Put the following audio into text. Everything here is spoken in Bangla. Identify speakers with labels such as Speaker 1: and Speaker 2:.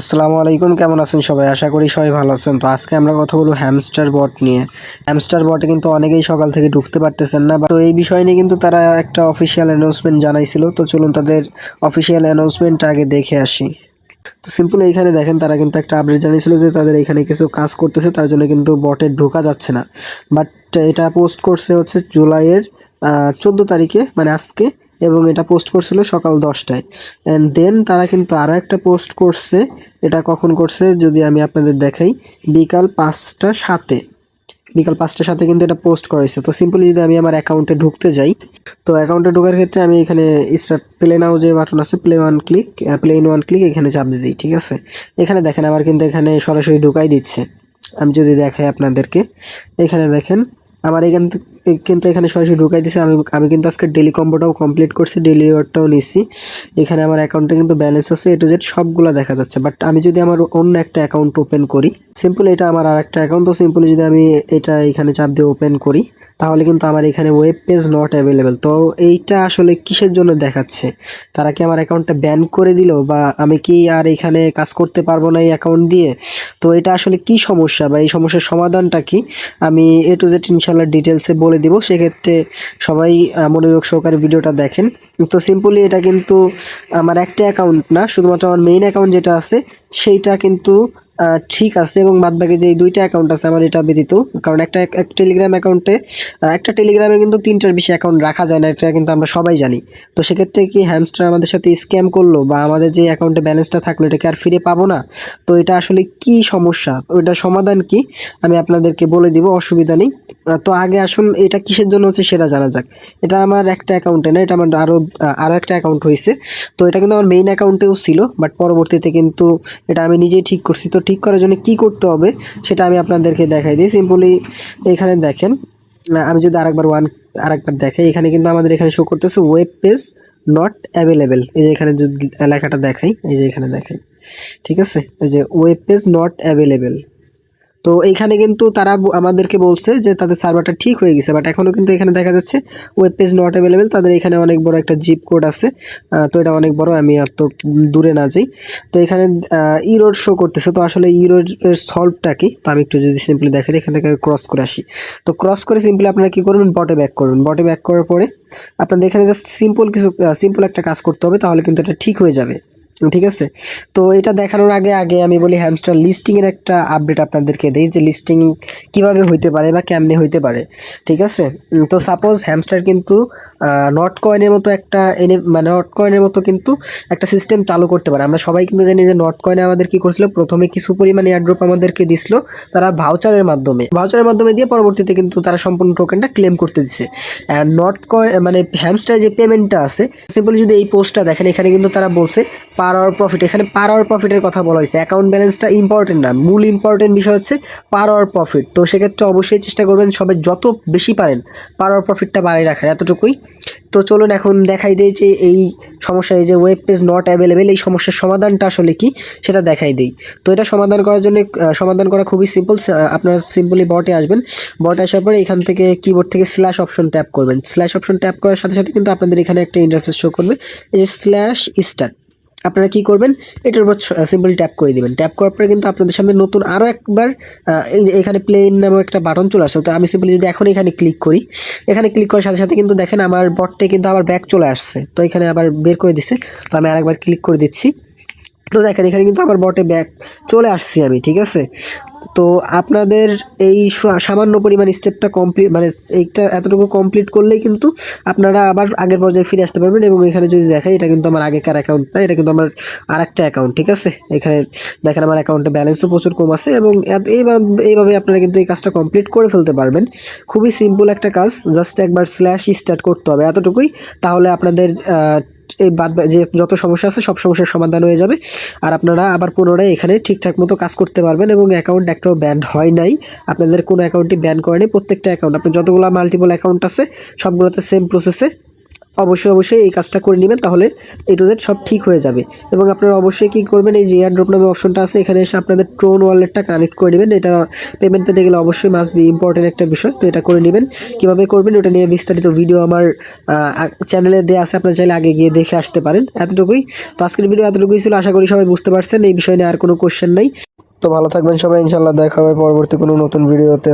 Speaker 1: আসসালামু আলাইকুম, কেমন আছেন সবাই? আশা করি সবাই ভালো আছেন। তো আজকে আমরা কথা বলব হ্যামস্টার বট নিয়ে। হ্যামস্টার বটে কিন্তু অনেকেই সকাল থেকে ঢুকতে পারতেছেন না তো এই বিষয় নিয়ে কিন্তু তারা একটা অফিসিয়াল অ্যানাউন্সমেন্ট জানাইছিল। তো চলুন তাদের অফিসিয়াল অ্যানাউন্সমেন্টটা আগে দেখে আসি। তো সিম্পল এইখানে দেখেন, তারা কিন্তু একটা আপডেট জানিয়েছিল যে তাদের এখানে কিছু কাজ করতেছে, তার জন্য কিন্তু বটে ঢোকা যাচ্ছে না। বাট এটা পোস্ট করছে হচ্ছে জুলাইয়ের চোদ্দ তারিখে মানে আজকে। এবং এটা পোস্ট করছিল সকাল দশটায়। অ্যান্ড দেন তারা কিন্তু আরও একটা পোস্ট করছে, এটা কখন করছে যদি আমি আপনাদের দেখাই, বিকাল পাঁচটা সাতে। বিকাল পাঁচটার সাথে কিন্তু এটা পোস্ট করেছে। তো সিম্পলি যদি আমি আমার অ্যাকাউন্টে ঢুকতে যাই, তো অ্যাকাউন্টে ঢোকার ক্ষেত্রে আমি এখানে স্টার্ট প্লে নাও যে বাটন আছে play one click play in one click এখানে চাপ দিয়ে দিই, ঠিক আছে? এখানে দেখেন, আমার কিন্তু এখানে সরাসরি ঢুকাই দিচ্ছে। আমি যদি দেখাই আপনাদেরকে, এখানে দেখেন আমার এখান কিন্তু এখানে সরাসরি ঢুকাই দিছে। আমি আমি কিন্তু আজকে ডেলি কম্বোটাও কমপ্লিট করছি ডেলি ওয়ার্ডটাও নিচ্ছি। এখানে আমার অ্যাকাউন্টে কিন্তু ব্যালেন্স আছে এ টু জেড সবগুলো দেখা যাচ্ছে। বাট আমি যদি আমার অন্য একটা অ্যাকাউন্ট ওপেন করি সিম্পল এটা আমার আর একটা অ্যাকাউন্ট তো সিম্পলি যদি আমি এটা এখানে চাপ দিয়ে ওপেন করি তাহলে কিন্তু আমার এখানে ওয়েব পেজ নট অ্যাভেলেবেল তো এইটা আসলে কিসের জন্য দেখাচ্ছে? তারা কি আমার অ্যাকাউন্টটা ব্যান করে দিল বা আমি কি আর এখানে কাজ করতে পারব না এই অ্যাকাউন্ট দিয়ে? তো এটা আসলে কি সমস্যা বা এই সমস্যার সমাধানটা কি? আমি এ টু জেড ইনশাল্লাহ ডিটেলসে বলে দিব। সেক্ষেত্রে সবাই মনোযোগ সহকারে ভিডিওটা দেখেন। তো সিম্পলি এটা কিন্তু আমার একটা অ্যাকাউন্ট না, শুধুমাত্র আমার মেইন অ্যাকাউন্ট যেটা আছে, সেইটা কিন্তু ঠিক আছে এবং বাদ বাকি যে দুইটা অ্যাকাউন্ট আছে আমার এটা ব্যতীত। কারণ একটা, এক টেলিগ্রাম অ্যাকাউন্টে একটা টেলিগ্রামে কিন্তু তিনটার বেশি অ্যাকাউন্ট রাখা যায় না, এটা কিন্তু আমরা সবাই জানি। তো সেক্ষেত্রে কি হ্যামস্টার আমাদের সাথে স্ক্যাম করল বা আমাদের যে অ্যাকাউন্টে ব্যালেন্সটা থাকল, এটাকে আর ফিরে পাবো না? তো এটা আসলে কি সমস্যা? ওইটা সমাধান কি? আমি আপনাদেরকে বলে দিব, অসুবিধা নেই। তো আগে আসুন, এটা কিসের জন্য হচ্ছে সেটা জানা যাক। এটা আমার একটা অ্যাকাউন্টে না, এটা আমার আরও আরও একটা অ্যাকাউন্ট হয়েছে। তো এটা কিন্তু আমার মেইন অ্যাকাউন্টেও ছিল বাট পরবর্তীতে কিন্তু এটা আমি নিজেই ঠিক করছি। তো ঠিক করার জন্য কি করতে হবে সেটা আমি আপনাদেরকে দেখাই দিই। সিম্পলি এখানে দেখেন আমি যদি আরেকবার ওয়ান আরেকবার দেখাই, এখানে কিন্তু আমাদের এখানে শো করতেছে ওয়েব পেজ নট অ্যাভেলেবেল এই যে এখানে যদি লেখাটা দেখাই, এই যে এখানে দেখাই, ঠিক আছে? এই যে ওয়েব পেজ নট অ্যাভেলেবেল তো এইখানে কিন্তু তারা আমাদেরকে বলছে যে তাদের সার্ভারটা ঠিক হয়ে গেছে বাট এখনও কিন্তু এখানে দেখা যাচ্ছে ওয়েব পেজ নট অ্যাভেলেবেল তাদের এখানে অনেক বড় একটা জিপ কোড আছে। তো এটা অনেক বড়, আমি আর তো দূরে না যাই। তো এখানে ইরোড শো করতেছে, তো আসলে ইরোড সলভটা কি? তো আমি একটু যদি সিম্পলি দেখাই এখান থেকে ক্রস করে আসি। তো ক্রস করে সিম্পলি আপনারা কি করবেন? বটে ব্যাক করবেন। বটে ব্যাক করার পরে আপনাদের এখানে জাস্ট সিম্পল কিছু সিম্পল একটা কাজ করতে হবে, তাহলে কিন্তু এটা ঠিক হয়ে যাবে। ঠিক আছে? তো এটা দেখানোর আগে আগে আমি বলি হ্যামস্টার লিস্টিংয়ের একটা আপডেট আপনাদেরকে দিই যে লিস্টিং কীভাবে হইতে পারে বা কেমনে হইতে পারে। ঠিক আছে? তো সাপোজ হ্যামস্টার কিন্তু নট কয়েনের মতো একটা এনে মানে নট কয়েনের মতো কিন্তু একটা সিস্টেম চালু করতে পারে। আমরা সবাই কিন্তু জানি যে নট কয়েনে আমাদের কি করছিল? প্রথমে কিছু পরিমাণে এয়ারড্রপ আমাদেরকে দিছিল তারা ভাউচারের মাধ্যমে। ভাউচারের মাধ্যমে দিয়ে পরবর্তীতে কিন্তু তারা সম্পূর্ণ টোকেনটা ক্লেম করতে দিছে। নট কয়েন মানে হ্যামস্টার যে পেমেন্টটা আছে সিম্পলি যদি এই পোস্টটা দেখেন, এখানে কিন্তু তারা বলছে পার আওয়ার প্রফিট এখানে পার আওয়ার প্রফিটের কথা বলা হয়েছে। অ্যাকাউন্ট ব্যালেন্সটা ইম্পর্টেন্ট না। মূল ইম্পর্টেন্ট বিষয় হচ্ছে পার আওয়ার প্রফিট তো সেক্ষেত্রে অবশ্যই চেষ্টা করবেন সবাই যত বেশি পারেন পার আওয়ার প্রফিটটা বাড়িয়ে রাখার। এতটুকুই। তো চলুন এখন দেখাই দিই যে এই সমস্যা এই যে ওয়েব পেজ নট অ্যাভেলেবেল এই সমস্যার সমাধানটা আসলে কি, সেটা দেখাই দিই। তো এটা সমাধান করার জন্য সমাধান করা খুবই সিম্পল আপনারা সিম্পলি বটে আসবেন। বটে আসার পরে এখান থেকে কিবোর্ড থেকে স্ল্যাশ অপশন ট্যাপ করবেন। স্ল্যাশ অপশন ট্যাপ করার সাথে সাথে কিন্তু আপনাদের এখানে একটা ইন্টারফেস শো করবে। এই যে স্ল্যাশ স্টার্ট আপনারা কি করবেন? এটার উপর সিম্পল ট্যাপ করে দেবেন। ট্যাপ করার পরে কিন্তু আপনাদের সামনে নতুন আরও একবার এখানে প্লেন নামে একটা বাটন চলে আসে। তো আমি সিম্পলি যদি এখন এখানে ক্লিক করি, এখানে ক্লিক করার সাথে সাথে কিন্তু দেখেন আমার বটটা কিন্তু আবার ব্যাক চলে আসছে। তো এখানে আবার বের করে দিচ্ছে তো আমি আরেকবার ক্লিক করে দিচ্ছি। তো দেখেন এখানে কিন্তু আবার বটে ব্যাক চলে আসছি আমি, ঠিক আছে? তো আপনাদের এই সামান্য পরিমাণ স্টেপটা কমপ্লিট মানে এইটা এতটুকু কমপ্লিট করলেই কিন্তু আপনারা আবার আগের পর্যায়ে ফিরে আসতে পারবেন এবং এখানে যদি দেখাই, এটা কিন্তু আমার আগেকার অ্যাকাউন্ট না, এটা কিন্তু আমার আর একটা অ্যাকাউন্ট ঠিক আছে? এখানে দেখেন আমার অ্যাকাউন্টে ব্যালেন্সও প্রচুর কম আছে এবং এইভাবে আপনারা কিন্তু এই কাজটা কমপ্লিট করে ফেলতে পারবেন। খুবই সিম্পল একটা কাজ জাস্ট একবার স্ল্যাশ স্টার্ট করতে হবে এতটুকুই। তাহলে আপনাদের এই বাদ যে যত সমস্যা আছে, সব সমস্যার সমাধান হয়ে যাবে। আর আপনারা আবার পুনরায় এখানে ঠিকঠাক মতো কাজ করতে পারবেন এবং অ্যাকাউন্ট একটাও ব্যান হয় নাই। আপনাদের কোনো অ্যাকাউন্টই ব্যান করেনি প্রত্যেকটা অ্যাকাউন্ট আপনার যতগুলো মাল্টিপল অ্যাকাউন্ট আছে, সবগুলোতে সেম প্রসেসে অবশ্যই অবশ্যই এই কাজটা করে নেবেন, তাহলে এ টু জেড সব ঠিক হয়ে যাবে। এবং আপনারা অবশ্যই কী করবেন, এই যে এয়ার ড্রপ নামে অপশনটা আছে, এখানে এসে আপনাদের ট্রোন ওয়ালেটটা কানেক্ট করে নেবেন। এটা পেমেন্ট পেতে গেলে অবশ্যই মাস্ট বি ইম্পর্টেন্ট একটা বিষয়, তো এটা করে নেবেন। কীভাবে করবেন, ওটা নিয়ে বিস্তারিত ভিডিও আমার চ্যানেলে দেওয়া আছে, আপনারা চাইলে আগে গিয়ে দেখে আসতে পারেন। এতটুকুই। তো আজকের ভিডিও এতটুকুই ছিল, আশা করি সবাই বুঝতে পারছেন, এই বিষয় নিয়ে আর কোনো কোশ্চেন নেই। তো ভালো থাকবেন সবাই ইনশাল্লাহ দেখা হবে পরবর্তী কোনো নতুন ভিডিওতে